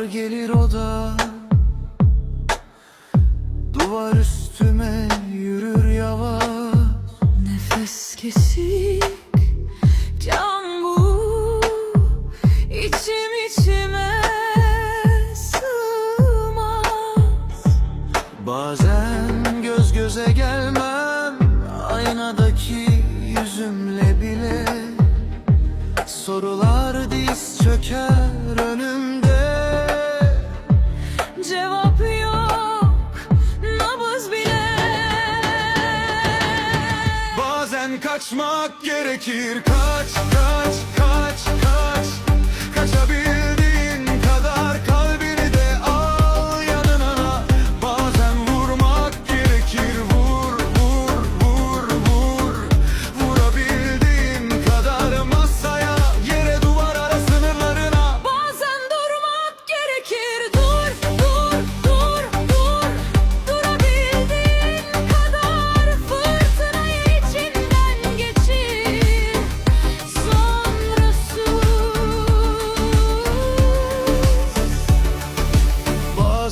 gelir o da Duvar üstüme yürür yavaş. Nefes kesik can bu içim içime sığmaz. Bazen göz göze gelmem Aynadaki yüzümle bile. Sorular diz çöker önümde kaçmak gerekir Kaç, kaç,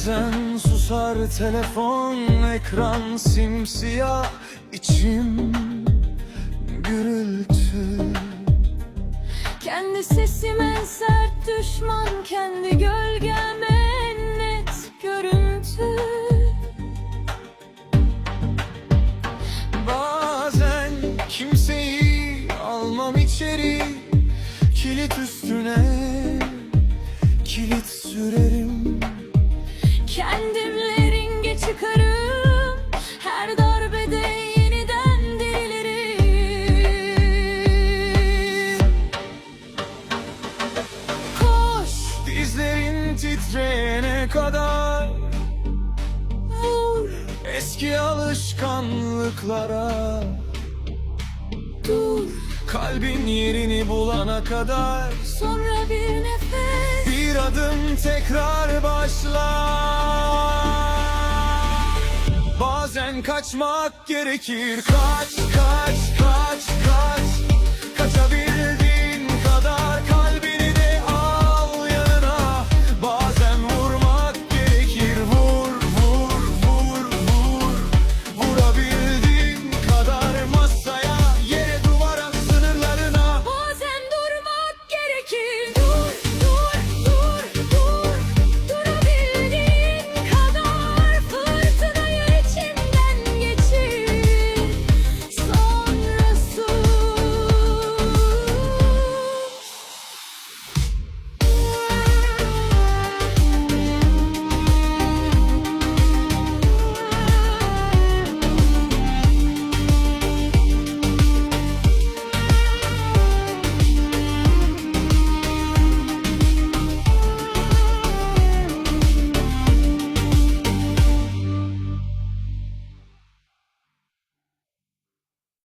Bazen susar telefon ekran simsiyah içim gürültü. Kendi sesim en sert düşman Kendi gölgem en net görüntü. Bazen kimseyi almam içeri Kilit üstüne kilit sürerim titreyene kadar Vur eski alışkanlıklara Dur. kalbin yerini bulana kadar Sonra bir nefes. Bir adım tekrar başla. Bazen kaçmak gerekir. Kaç kaç kaç kaç. Kaçabildim